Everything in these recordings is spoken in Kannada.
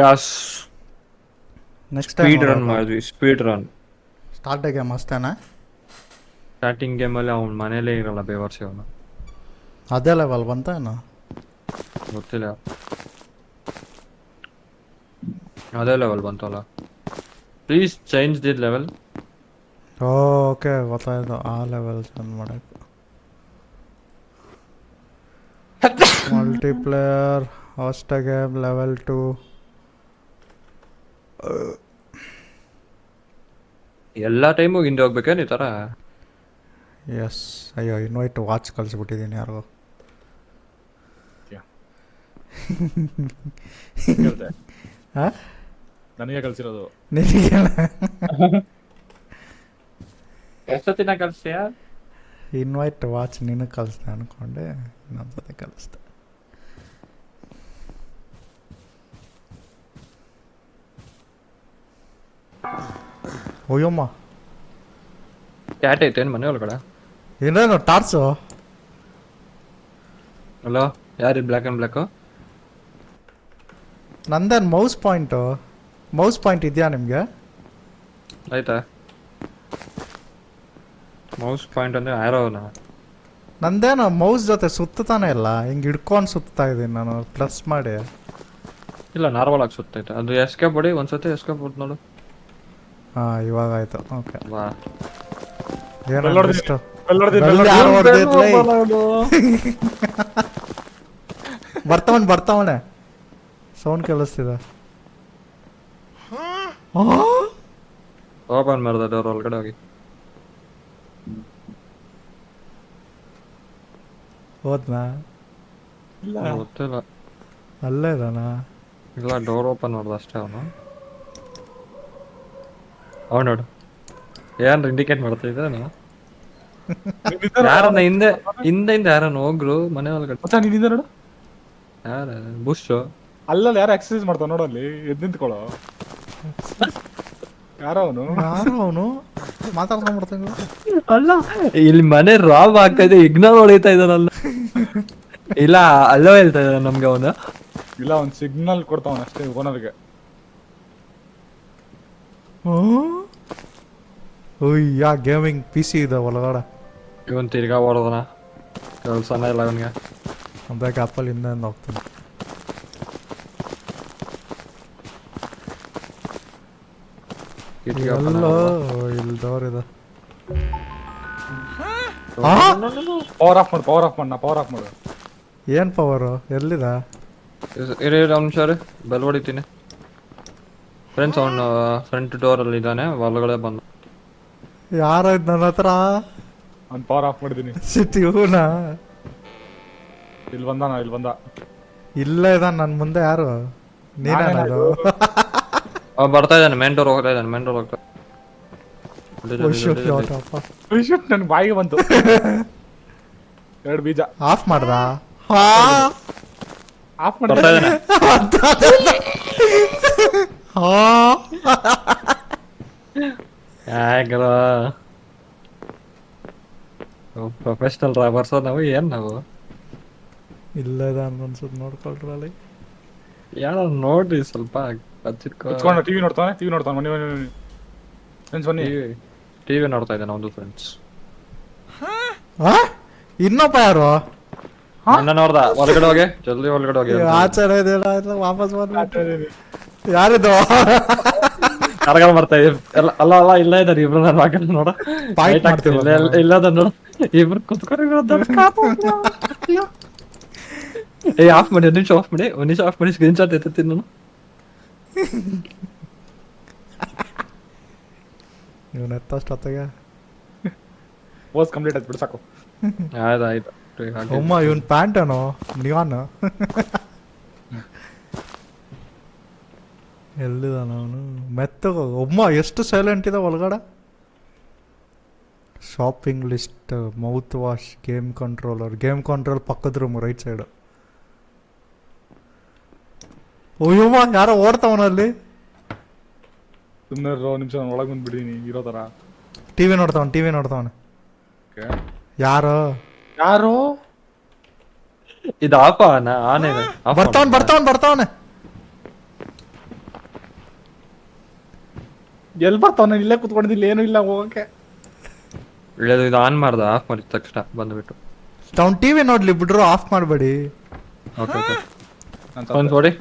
ಯಾಸ್ ನೆಕ್ಸ್ಟ್ ಸ್ಪೀಡ್ ರನ್ ಮಾಡಿದ್ವಿ ಸ್ಪೀಡ್ ರನ್ ಸ್ಟಾರ್ಟ್ ಗೇಮ್ ಅಷ್ಟೇನಾ? ಸ್ಟಾರ್ಟಿಂಗ್ ಗೇಮಲ್ಲಿ ಅವ್ನ ಮನೇಲೇ ಇರಲ್ಲ ಬೇವರ್ಸಿ ಅವನು ಅದೇ ಲೆವೆಲ್ ಬಂತ ಏನು? ಗೊತ್ತಿಲ್ಲ. ಅದೇ ಲೆವೆಲ್ ಬಂತಲ್ಲ. Please change the level okay ಗೊತ್ತಾಯ್ತು. ಆ ಲೆವೆಲ್ ಚೇಂಜ್ ಮಾಡಕ್ಕೆ multiplayer host game level two ಎಲ್ಲ ಟೈಮು ಹಿಂದೆ ಹೋಗ್ಬೇಕೇನು ಈ ಥರ ಎಸ್ ಅಯ್ಯೋ ಇನ್ವೈಟ್ ವಾಚ್ ಕಳಿಸ್ಬಿಟ್ಟಿದ್ದೀನಿ. ಹಾಂ? ನನಗೆ ಕಳ್ಸಿರೋದು. ನಿನಗೆ ಎಷ್ಟೊತ್ತಿನ ಕಳಿಸ್ತೀಯಾ? ಇನ್ವೈಟ್ ವಾಚ್ ನಿನಗೆ ಕಳಿಸ್ದೆ ಅನ್ಕೊಂಡೆ ಇನ್ನೊಂದ್ಸತಿ ಕಳಿಸ್ದೆ. ಅಯ್ಯಮ್ಮ ಕ್ಯಾಟ್ ಏನು ಮನೆ ಒಳಗಡೆ? ಏನೇನು ಟಾರ್ಚು ಹಲೋ ಯಾರು ಬ್ಲ್ಯಾಕ್ ಆ್ಯಂಡ್ ಬ್ಲ್ಯಾಕು ನಂದೇನು ಮೌಸ್ ಪಾಯಿಂಟು ಮೌಸ್ ಪಾಯಿಂಟ್ ಇದೆಯಾ ನಿಮಗೆ? ಆಯ್ತಾ? ಮೌಸ್ ಪಾಯಿಂಟ್ ಅಂದರೆ ಆರೋನ ನಂದೇನು ಮೌಸ್ ಜೊತೆ ಸುತ್ತಾನೆ ಇಲ್ಲ. ಹಿಂಗೆ ಹಿಡ್ಕೊಂಡು ಸುತ್ತಾ ಇದ್ದೀನಿ ನಾನು ಪ್ಲಸ್ ಮಾಡಿ. ಇಲ್ಲ ನಾರ್ಮಲ್ ಆಗಿ ಸುತ್ತೈತೆ ಅದು ಎಸ್ಕೇಪ್ ಬಡಿ ಒಂದ್ಸತಿ ಎಸ್ಕೇಪ್ ಬಿಡ್ ನೋಡು. ಹಾಂ ಇವಾಗ ಆಯ್ತು. ಓಕೆ ವಾ. ಏನು ಬೆಲ್ ಹೊಡ್ದಿ- ಇಷ್ಟು ಬೆಲ್ ಹೊಡ್ದಿ- ಬೆಲ್ ಬೆಲ್ ಯಾರು ಹೊಡ್ದಿ- ಹೊಡ್ದಿದ್ಲೇ? ಬರ್ತಾವನ್ ಬರ್ತಾವನೆ ಸೌಂಡ್ ಕೇಳಿಸ್ತಿದ ಓಪನ್ ಮಾಡ್ದೆ ಡೋರ್ ಒಳಗಡೆ ಹೋಗಿ. ಹೋದ್ನಾ? ಇಲ್ಲ. ಗೊತ್ತಿಲ್ಲ. ಅಲ್ಲೇ ಇದಾನ ಇಲ್ಲ ಡೋರ್ ಓಪನ್ ಮಾಡ್ದ ಅಷ್ಟೇ ಅವನು. ಅವ್ ನೋಡು. ಏನ್ ಇಂಡಿಕೇಟ್ ಮಾಡ್ತಾ ಇದ್ದಾನ ಯಾರನ್ನ ಹಿಂದೆ ಹಿಂದೆ ಯಾರನ್ನ ಹೋಗ್ರು ಮನೆ ಒಳಗಡೆ? ಮಚ್ಚ ನೋಡು? ಯಾರ? ಬುಷ್ ಅಲ್ಲಲ್ಲಿ ಯಾರು ಎಕ್ಸರ್ಸೈಸ್ ಮಾಡ್ತಾವ ಅಲ್ಲಿ ಎದ್ ನಿಂತ್ಕೊಳ್ಳೋ. ಯಾರ ಅವನು? ಯಾರು ಅವನು? ಮಾತಾಡ್ಕೊಂಡ್ಬಿಡ್ತಾನೆ ಅಲ್ಲ ಇಲ್ಲಿ ಮನೆ ರಾಬ್ ಆಗ್ತಾ ಇದೆ ಇಗ್ನೋರ್ ಹೊಡಿತಾ ಇದ್ದಾನಲ್ಲ. ಇಲ್ಲ ಅಲ್ಲೋ ಹೇಳ್ತಾ ಇದ್ದಾನೆ ನಮ್ಗೆ ಅವನು. ಇಲ್ಲ ಒಂದು ಸಿಗ್ನಲ್ ಕೊಡ್ತಾವನ ಅಷ್ಟೇ ಓನರ್ಗೆ ಯಾ ಗೇಮಿಂಗ್ ಪಿ ಸಿ ಇದೆ ಒಳಗಡೆ. ಇವನ್ ತಿರ್ಗಾ ಓಡೋದನ ಕೆಲ್ಸನೇ ಇಲ್ಲ ಅವನಿಗೆ ಬ್ಯಾಕ್ ಗ್ಯಾಪಲ್ಲಿ ಇನ್ನೇನು ಹೋಗ್ತಾನೆ. ಎಲ್ಲೋ. ಇಲ್ಲಿ ಡೋರ್ ಇದೆ. ಪವರ್ ಆಫ್ ಮಾಡು ಪವರ್ ಆಫ್ ಮಾಡು ಪವರ್ ಆಫ್ ಮಾಡು. ಏನು ಪವರು ಎಲ್ಲಿದೆ? ಇರು- ಅವ್ನು ಸರ್ ಬೆಲ್ ಹೊಡಿತೀನಿ. ಫ್ರೆಂಡ್ಸ್ ಅವನು ಫ್ರಂಟ್ ಡೋರಲ್ಲಿ ಇದ್ದಾನೆ ಒಳಗಡೆ ಬಂದ. ಯಾರ ಇದ್ ನನ್ನ ಹತ್ರ? ಪವರ್ ಆಫ್ ಮಾಡಿದೀನಿ. ಸಿಟಿ ಇವನ ಇಲ್ಲಿ ಬಂದ ನಾ ಇಲ್ಲಿ ಬಂದ. ಇಲ್ಲ ಇದಾನ ನನ್ನ ಮುಂದೆ ಯಾರು? ನೀನೇನದು ಅವ ಬರ್ತಾ ಇದ್ದಾನೆ ಮೇನ್ ಡೋರ್ ಹೋಗ್ತಾ ಇದ್ದಾನೆ ಮೇನ್ ಡೋರ್ ಹೋಗ್ತಾ ಜಲ್ದಿ, ಜಲ್ದಿ, ಅಯ್ಯೋ, ಜಲ್ದಿ, ಜಲ್ದಿ. ಯಾವತ್ತಪ್ಪ. ಶೂಟ್ ನನ್ ಬಾಯಿಗೆ ಬಂತು. ಎರಡು ಬೀಜ. ಆಫ್ ಮಾಡ್ದ? ಹಾ? ಆಫ್ ಬರ್ತಾ ಇದ್ದಾನೆ. ಹಾ? ಯಾಕಲ್ಲ ಪ್ರೊಫೆಷನಲ್ ರಾಬರ್ಸ್ ನಾವು ಏನ್ ನಾವು? ಇಲ್ಲದ ಇದಾನ ನೋಡ್ಕೊಳ್ರ ಅಲ್ಲಿ ಯಾರ ನೋಡ್ರಿ ಸ್ವಲ್ಪ ಕುತ್ಕೊಂಡು ಟಿವಿ ನೋಡ್ತಾನೆ ಟಿವಿ ನೋಡ್ತಾನೆ ಬನ್ನಿ ಬನ್ನಿ ಬನ್ನಿ. ಫ್ರೆಂಡ್ಸ್ ಬನ್ನಿ. ಟಿವಿ ನೋಡ್ತಾ ಇದ್ದಾನೆ ಒಂದು ಫ್ರೆಂಡ್ಸ್ ಹಾ? ಇನ್ನೊಬ್ಬ ಯಾರು? ಅಣ್ಣ ನೋಡ್ದ ಒಳಗಡೆ ಹೋಗಿ ಜಲ್ದಿ ಒಳಗಡೆ ಹೋಗಿ. ಆಚಾರ ಇದೆ ವಾಪಸ್ ಬಂದ್ಬಿಟ್ಟು. ಯಾರಿದು? ಕರಗಲ್ ಬರ್ತಾ ಇದೆ ಅಲ್ಲ ಅಲ್ಲ ಇಲ್ಲ ಇದಾರೆ ಇಬ್ರು ನಾನು ಹಾಕಲ್ಲ ನೋಡ. ಫೈಟ್ ಆಗ್ತಿದೆ. ಇಲ್ಲ ಅದ ನೋಡು. ಇಬ್ರು ಕುತ್ಕೊಂಡು ಏ ಆಫ್ ಮಾಡಿ ಒಂದು ನಿಮಿಷ ಆಫ್ ಮಾಡಿ ಒಂದು ನಿಮಿಷ ಆಫ್ ಮಾಡಿ ಸ್ಕ್ರೀನ್ ಶಾಟ್ ಎತ್ತೀನಿ ನಾನು. ಇವನ್ ಎತ್ತಷ್ಟೊತ್ತಿಗೆ ಓಸ್ ಕಂಪ್ಲೀಟ್ ಆಯ್ತು ಬಿಡ್ಸಾಕು ಆಯ್ತು ಆಯ್ತು. ಅಮ್ಮ ಇವನ್ ಪ್ಯಾಂಟ್ ಏನೋ ನಿಯಾನ್ ಎಲ್ಲಿದಾನ ಅವನು ಮೆತ್ತಗ. ಒಮ್ಮ ಎಷ್ಟು ಸೈಲೆಂಟ್ ಇದೆ ಒಳಗಡೆ? Shopping list mouthwash game controller game control ಪಕ್ಕದ ರೂಮ್ ರೈಟ್ ಸೈಡ್ ಅಯ್ಯಮ್ಮ ಯಾರೋ ಓಡ್ತಾವನಲ್ಲಿ ಸುಮ್ಮನೆ ನಿಮಿಷ ನಾನು ಒಳಗೆ ಬಂದ್ಬಿಡೀನಿ. ಇರೋ ಥರ ಟಿವಿ ನೋಡ್ತಾವನ್ ಟಿವಿ ನೋಡ್ತಾವನ? ಓಕೆ. ಯಾರು? ಯಾರು? ಇದು ಆಫ್ ಆನ? ಆನ್ ಇದೆ. ಬರ್ತಾವನ್ ಬರ್ತಾವನ್ ಬರ್ತಾವನೆ. ಎಲ್ ಬರ್ತಾವ? ನಾನು ಇಲ್ಲೇ ಕುತ್ಕೊಂಡಿದ್ದಿಲ್ಲ ಏನು ಇಲ್ಲ ಹೋಗಕ್ಕೆ. ಒಳ್ಳೇದು ಇದು ಆನ್ ಮಾಡ್ದ ಆಫ್ ಮಾಡಿದ ತಕ್ಷಣ ಬಂದ್ಬಿಟ್ಟು. ಅವ್ನು ಟಿವಿ ನೋಡ್ಲಿ ಬಿಡ್ರು ಆಫ್ ಮಾಡಬೇಡಿ. ಓಕೆ ಓಕೆ ನಾನ್ ಒಂದು ನೋಡಿ.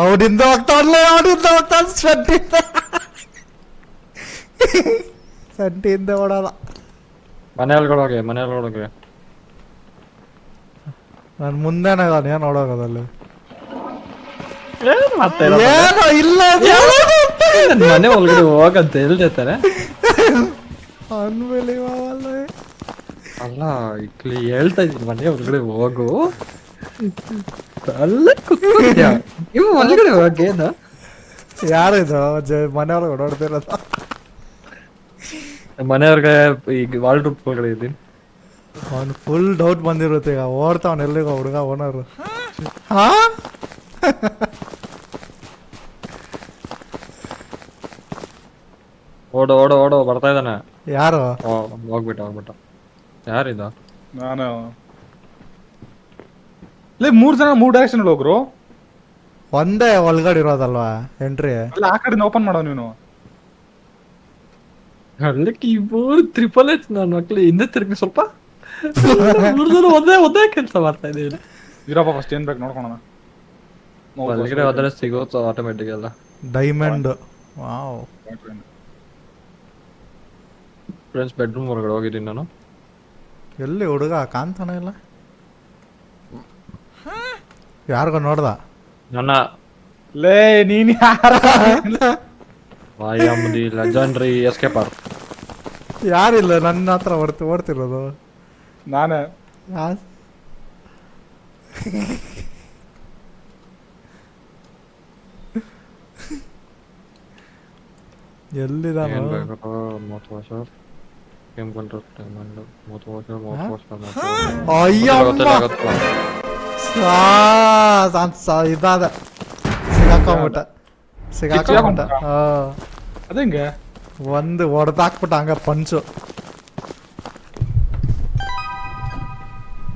ಅವನಿಂದ ಹೋಗ್ತಾವಲ್ಲ ಅವನಿಂದ ಹೋಗ್ತಾ ಸಂಟಿಂದ ಸಂಟಿಯಿಂದ ಓಡಲ್ಲ ಮನೆ ಒಳಗಡೆ ಮನೆ ಒಳಗಡೆ ನಾನು ಮುಂದೆನೇ ಅದಾನೆ ಏನು ನೋಡೋಗೋದಲ್ಲಿ ಏನು ಮತ್ತೆ ಏನೋ ಮನೆ ಒಳಗಡೆ ಹೋಗಂತ ಹೇಳ್ತಾರೆ ಅಲ್ಲ ಇಲ್ಲಿ ಹೇಳ್ತಾ ಇದ್ದೀನಿ ಮನೆ ಒಳಗಡೆ ಹೋಗು. ಅಲ್ಲೇ ಕುತ್ಕೊಂಡಿದ್ಯಾ ನೀವು ಒಳಗಡೆ ಹೋಗೇನು ಯಾರಿದು ಮನೆಯವ್ರಿಗೆ ಓಡಾಡ್ತಿರೋದು. ಮನೆಯವ್ರಿಗೆ ಈಗ ವಾಲ್ ರೂಪ್ ಒಳಗಡೆ ಇದ್ದೀನಿ. ಅವ್ನು ಫುಲ್ ಡೌಟ್ ಬಂದಿರುತ್ತೆ ಈಗ ಓಡ್ತಾವನ್ ಎಲ್ಲಿಗೋ ಹುಡುಗ ಓನರು ಹಾ? ಓಡು ಓಡು ಓಡು ಬರ್ತಾ ಇದ್ದಾನೆ. ಯಾರು? ಹೋಗ್ಬಿಟ್ಟ ಹೋಗ್ಬಿಟ್ಟ. ಯಾರಿದ? ನಾನು. ಲೇ ಮೂರ್ ಜನ ಮೂರ್ ಡೈರೆಕ್ಷನ್ ಹೋಗ್ರು. ಒಂದೇ ಒಳಗಡೆ ಇರೋದಲ್ವಾ ಎಂಟ್ರಿ ಅಲ್ಲ ಆ ಕಡೆ ಓಪನ್ ಮಾಡೋ ನೀನು. ಅಲ್ಲಿ ಕೀಬೋರ್ಡ್ ತ್ರಿಪಲ್ ಎಚ್ ನಾನು ಮಕ್ಳು ಹಿಂದೆ ತಿರುಗಿ ಸ್ವಲ್ಪ. ಒಂದೇ ಒಂದೇ ಕೆಲಸ ಮಾಡ್ತಾ ಇದ್ದೀನಿ. ಇರಪ್ಪ ಫಸ್ಟ್ ಏನ್ ಬೇಕು ನೋಡ್ಕೊಳೋಣ. ಒಳಗಡೆ ಹೋದ್ರೆ ಸಿಗೋದು ಆಟೋಮೆಟಿಕ್ ಎಲ್ಲ. ಡೈಮಂಡ್ ವಾವ್ ಫ್ರೆಂಡ್ಸ್ ಬೆಡ್ರೂಮ್ ಹೊರಗಡೆ ಹೋಗಿದ್ದೀನಿ ನಾನು. ಎಲ್ಲಿ ಹುಡುಗ? ಕಾಣ್ತಾನೆ ಇಲ್ಲ. ಯಾರಿಗೋ ನೋಡ್ದ? ನನ್ನ. ಲೇ ನೀನ್ ಯಾರ? I am escaper. ಯಾರಿಲ್ಲ? ನನ್ನ ಹತ್ರ ಓಡ್ತಿ ಓಡ್ತಿರೋದು ನಾನೇ. ಯಾ- ಎಲ್ಲಿದಾನೋ ಏನ್ ಬೇಕು? ಮೂವತ್ತು 건드렸다 모두 모두. ಸಾ ಇದಾದ ಸಿಗಾಕೊಂಬಿಟ್ಟ ಸಿಗಾಕೊಂಬಿಟ್ಟ ಹಾ ಅದಂಗೆ ಒಂದು ಹೊಡೆದಾಕ್ಬಿಟ್ಟ ಹಂಗ ಪಂಚು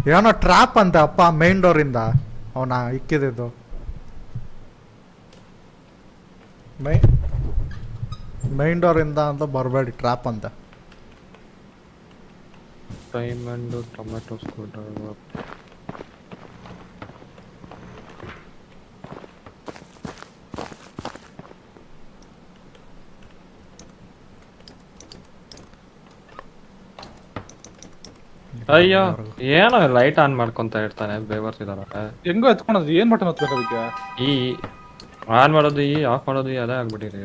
ಏನೋ ಟ್ರಾಪ್ ಅಂತ ಅಪ್ಪ ಮೇನ್ ಡೋರ್ ಇಂದ ಅವನ ಇಕ್ಕಿದಿದ್ದು ಮೈ ಮೈನ್ ಡೋರ್ ಇಂದ ಅಂತ ಬರಬೇಡಿ ಟ್ರಾಪ್ ಅಂತ ಟೊಮೆಟೊ ಸ್ಕೂಲ್ ಡ್ರೈವರ್ ಅಯ್ಯೋ ಏನೋ ಲೈಟ್ ಆನ್ ಮಾಡ್ಕೊಂತ ಇರ್ತಾನೆ ಬೇವರ್ಸಿದಾರ ಹೆಂಗೋ ಎತ್ಕೊಳೋದು ಏನ್ ಬಟನ್ ಹತ್ಬೇಕು ಅದಕ್ಕೆ? ಈ ಆನ್ ಮಾಡೋದು ಈ ಆಫ್ ಮಾಡೋದು ಈ ಅದೇ ಆಗ್ಬಿಟ್ಟಿರಿ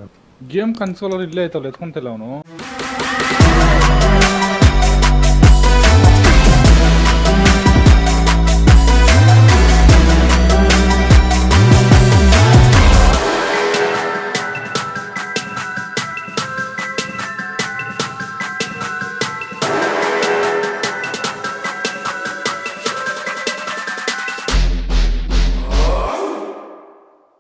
ಗೇಮ್ ಕನ್ಸೋಲರ್ ಇಲ್ಲೇ ಐತಲ್ಲ ಎತ್ಕೊಂತಿಲ್ಲ ಅವನು.